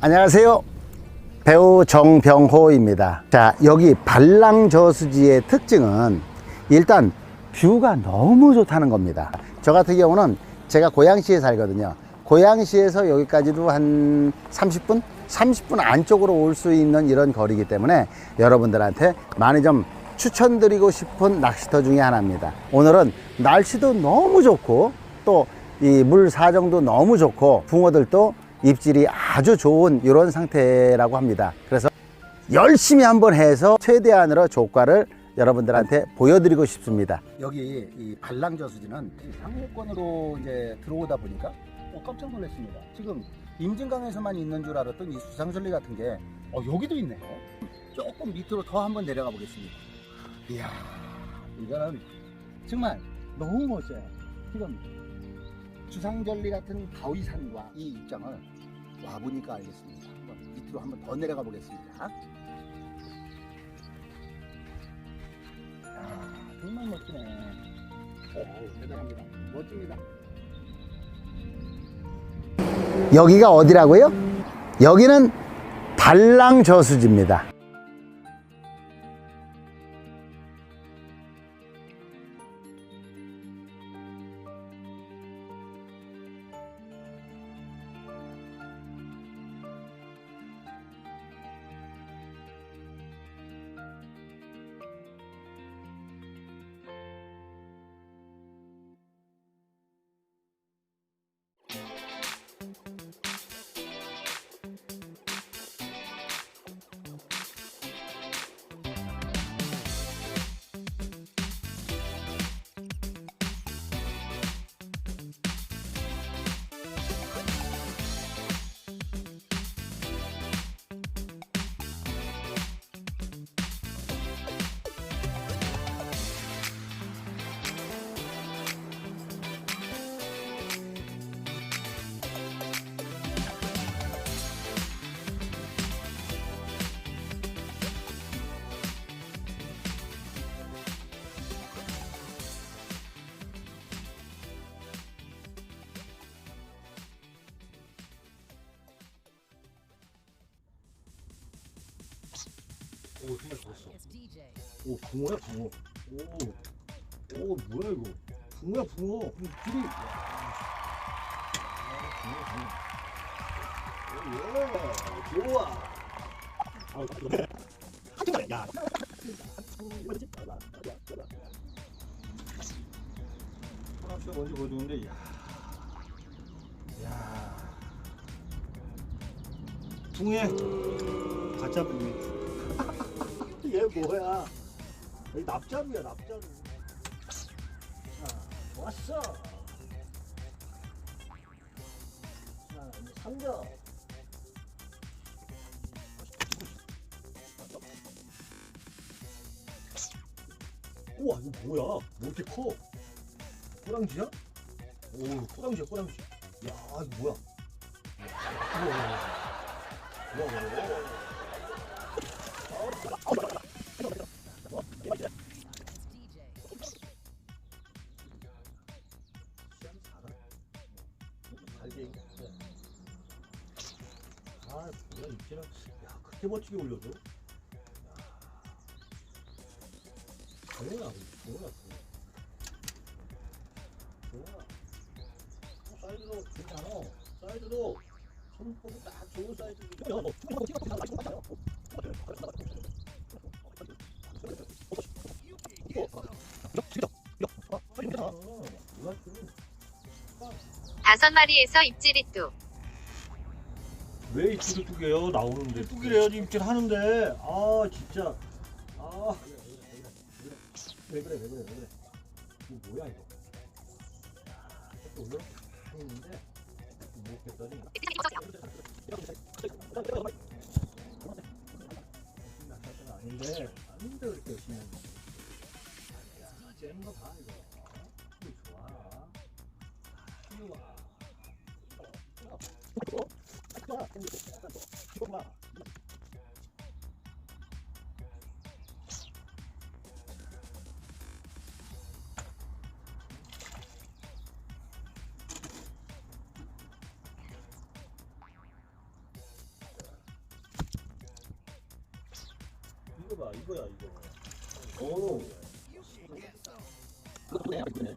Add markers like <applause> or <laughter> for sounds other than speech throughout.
안녕하세요. 배우 정병호입니다. 자, 여기 발랑 저수지의 특징은 일단 뷰가 너무 좋다는 겁니다. 저 같은 경우는 제가 고양시에 살거든요. 고양시에서 여기까지도 한 30분? 30분 안쪽으로 올 수 있는 이런 거리이기 때문에 여러분들한테 많이 좀 추천드리고 싶은 낚시터 중에 하나입니다. 오늘은 날씨도 너무 좋고 또 이 물 사정도 너무 좋고 붕어들도 입질이 아주 좋은 이런 상태라고 합니다. 그래서 열심히 한번 해서 최대한으로 조과를 여러분들한테 보여드리고 싶습니다. 여기 이 발랑저수지는 상호권으로 이제 들어오다 보니까 어, 깜짝 놀랐습니다. 지금 임진강에서만 있는 줄 알았던 이 수상절리 같은 게 어, 여기도 있네요. 조금 밑으로 더 한번 내려가 보겠습니다. 이야, 이거는 정말 너무 멋져요. 지금 주상절리 같은 가위산과 이 입장을 와보니까 알겠습니다. 한번 밑으로 한번 더 내려가 보겠습니다. 아, 정말 멋지네. 오, 대단합니다. 멋집니다. 여기가 어디라고요? 여기는 발랑저수지입니다. 오 정말 좋았어. 오 붕어야 붕어. 오, 오 뭐야 이거? 붕어야 붕어. 이 길이. 오, 예, 좋아. 아, 그래. 야. 하나씩 먼저 보여주는데, 야. 야. 붕해. 가짜 붕해. 얘 뭐야? 여기 납자루야 납자루. 자, 왔어. 자, 이제 삼겨. 우와 이거 뭐야? 뭐 이렇게 커? 꼬랑지야? 오 꼬랑지야 꼬랑지. 야 이거 뭐야? 우와 우와 우와 우와. 우와. 멋지게 올려줘? 좋아, 좋아, 좋아. 좋아. 사이즈도 괜찮아. 사이즈도 손목이 딱 좋은 사이즈. 다섯 마리에서 입질이 뚝. 왜 입질을 뚝해요? 나오는데 뚝이래야지 입질 하는데. 아 진짜. 아왜 그래 왜 그래 왜 그래? 이거 뭐야 이거? 올려 했는데 못 했더니. 아닌데 아닌데 그렇게 열심히 하는 거야? 야 쟤는 거봐 이거. 좋아. 좋아 이거 봐 이거야 이거. 오 그거 보네 이거네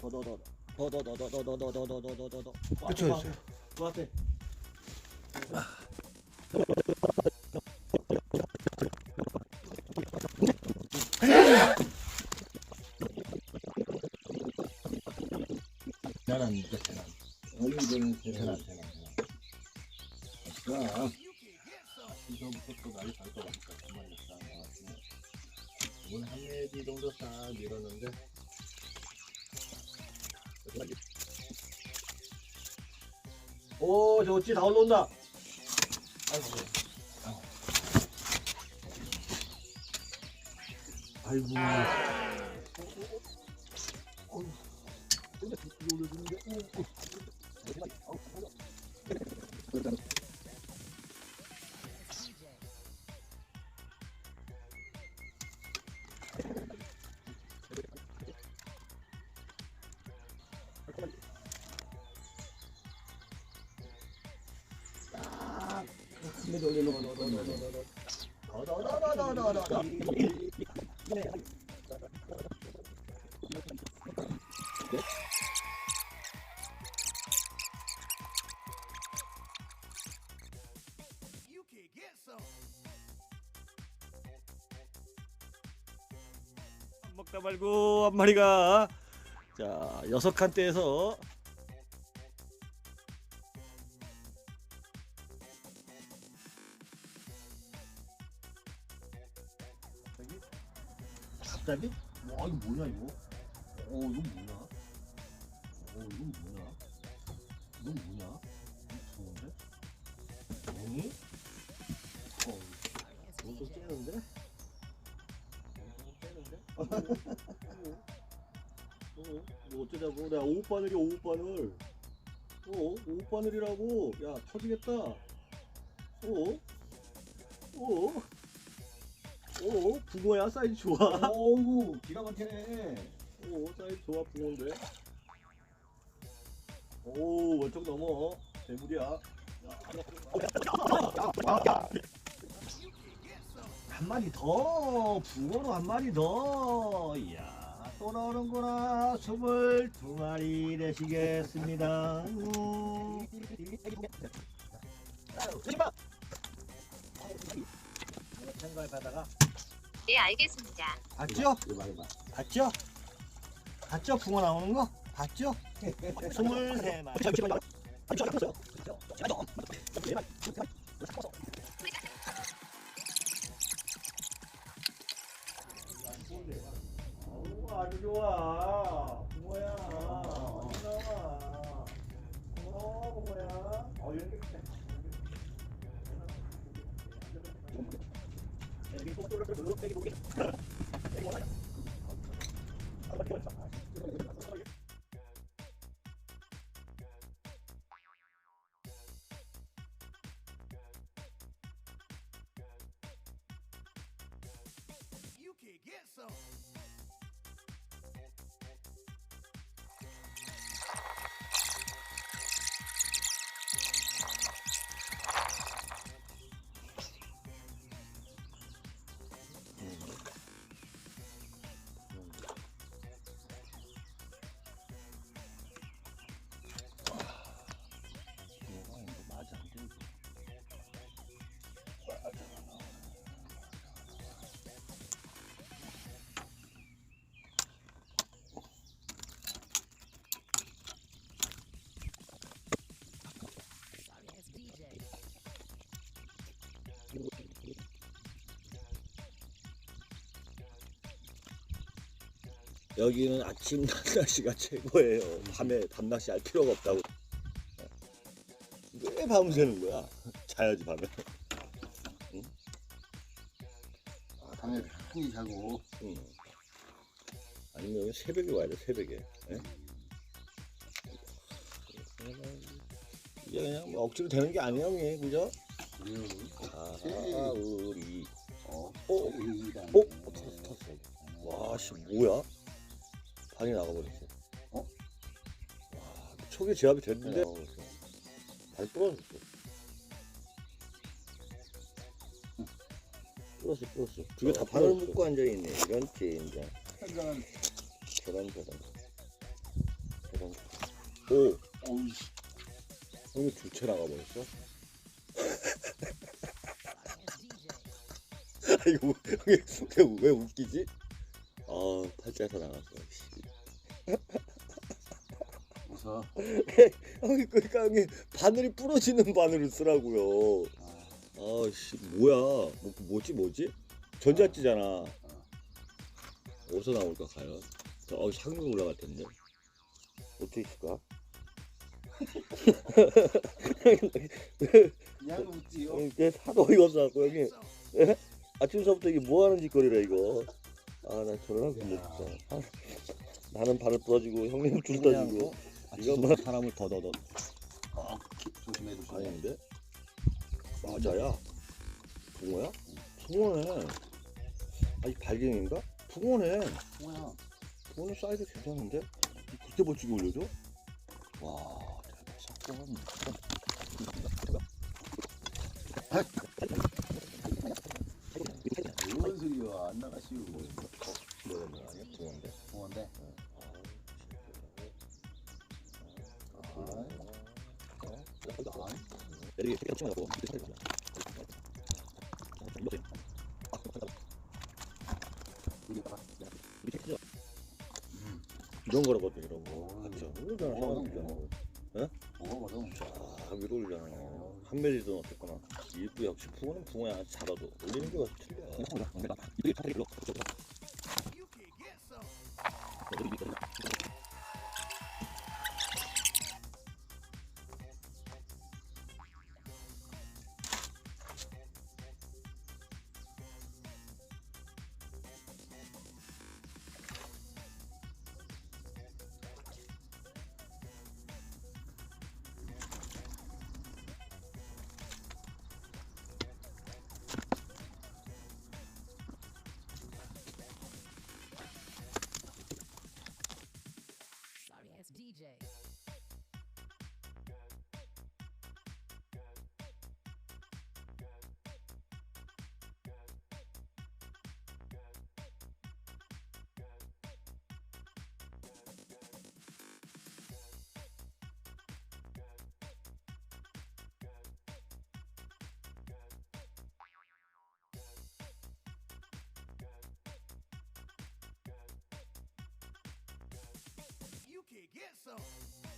더더더더더더더더더더더더더더더 그쵸, 그쵸. 그 앞에 대란 이제 대란 어린이들은 대란 대란 대란 자 이거부터 또 날이 갈것 같니까 그만 있다 오늘 한 매지 정도 딱 밀었는데 哦，就鸡大龙子。哎呦妈！ 먹다 말고 한 마리가 자 여섯 칸대에서 갑자기? 와 이거 뭐냐 이거? 어 이거 뭐냐? 어 이건 뭐냐? 이건 뭐냐? 이거 좋은데? 응? 어 이거 좀 째는데? 어, 뭐 어쩌자고 내가 오바늘이 오바늘 어 오바늘이라고 야 터지겠다 어? 어? 어? 붕어야? 사이즈 좋아? 오우 기가 막히네. 오 사이즈 좋아 붕어인데. 오 월척 넘어. 대물이야. 한 마리 더. 붕어로 한 마리 더. 이야 또 나오는구나. 스물두 마리 되시겠습니다. 음. 생각을 받다가 네 알겠습니다. 봤죠? 이거 봐, 이거 봐. 봤죠? 봤죠? 붕어 나오는 거? 봤죠? 스물세 마리 어우, 아주 좋아. 붕어야. 나와. 어, 붕어야. 어, 이렇게 그럼 물로 빼기 보기 여기는 아침 <laughs> 낮낚시가 최고예요. 밤에 밤낚시 할 필요가 없다고. 왜 밤을 새는 거야? 자야지 밤에. 아, 당연히 편히 자고. 응. 아니면 여기 새벽에 와야 돼 새벽에. 예? 이게 그냥 뭐 억지로 되는 게 아니야, 형님, 그죠? 아, 우리. 어, 어? 어? 어, 탔어, 탔어. 와, 씨, 뭐야? 반이 나가버렸어. 어? 와, 초기 제압이 됐는데, 발 부러졌어. 부러졌어, 부러졌어. 두개다 발을 묶고 앉아있네. 이런 게임장. 한잔 계란, 계란. 계란. 오! 어우, 형이 둘째 나가버렸어? <laughs> 아, 이거 왜, 왜, 왜 웃기지? 아, 팔자에서 나갔어. 씨. 웃어. 형이 그러니까 형이 바늘이 부러지는 바늘을 쓰라고요. 아씨 뭐야? 뭐 뭐지 뭐지? 전자찌잖아. 어디서 나올까 과연? 저 어, 상륙 올라갈 텐데. 어떻게 있을까? 그냥 웃지요. 형, 내 사도 어이가 없어갖고 형이 예? 아침서부터 이게 뭐 하는 짓거리라 이거. 아나 야. 진짜. 아, 나는 발을 부러지고 형님 줄 떠지고. 뭐 이것만 사람을 더더더 어, 조심해 조심해. 아닌데? 맞아야? 붕어야? 붕어네. 아니 발갱인가? 붕어네. 뭐야? 붕어는 사이즈 괜찮은데? 그렇게 멋지게 올려줘? 와 대박 사건. 뭔 소리야? 안 나가시오. 뭐야 뭐야 아니야 붕어인데? 뭔데? 이렇게 겹쳐 갖고 이런 거라거든 이런 거 오, 맞죠? 오, 이러잖아 오. 뭐거든? 쫙 위로 올리잖아 한 멜리든 어쨌거나 일부 역시 붕어는 붕어야 잡아도 올리는 게 틀려 You can get get some.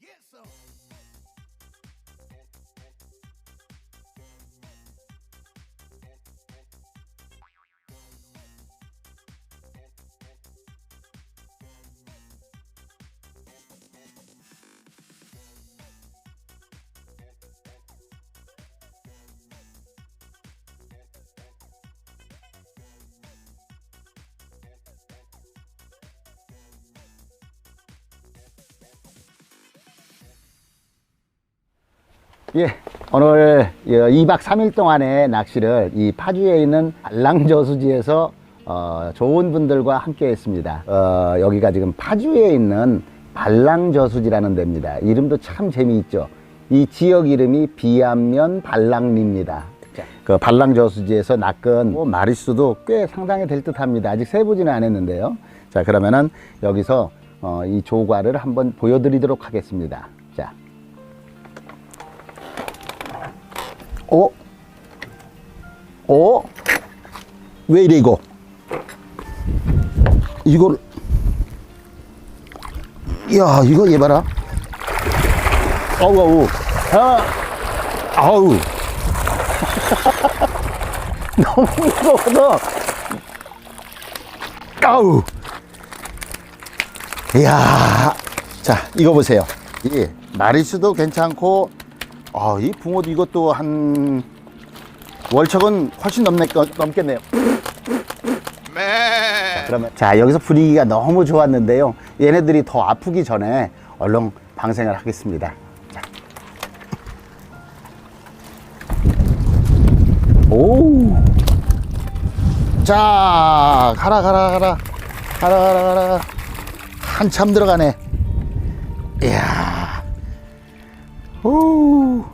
get some. 예, 오늘 2박 3일 동안의 낚시를 이 파주에 있는 알랑저수지에서 어, 좋은 분들과 함께 했습니다. 어, 여기가 지금 파주에 있는 발랑저수지라는 데입니다. 이름도 참 재미있죠. 이 지역 이름이 비안면 발랑리입니다. 그 발랑저수지에서 낚은 뭐 마리수도 꽤 상당히 될 듯합니다. 아직 세보지는 않았는데요. 자, 그러면은 여기서 어, 이 조과를 한번 보여드리도록 하겠습니다. 어? 어? 왜 이래 이거? 이걸 야 이거 얘 봐라. 아우 아우. 아. 아우. <laughs> 너무 무거워서. 아우. 이야. 자 이거 보세요. 이 마리수도 괜찮고 아, 이 붕어도 이것도 한 월척은 훨씬 넘네, 넘겠네요. 자, 그러면 자 여기서 분위기가 너무 좋았는데요. 얘네들이 더 아프기 전에 얼른 방생을 하겠습니다. 자. 오. 자, 가라, 가라, 가라. 가라, 가라, 가라. 한참 들어가네. 이야. 오.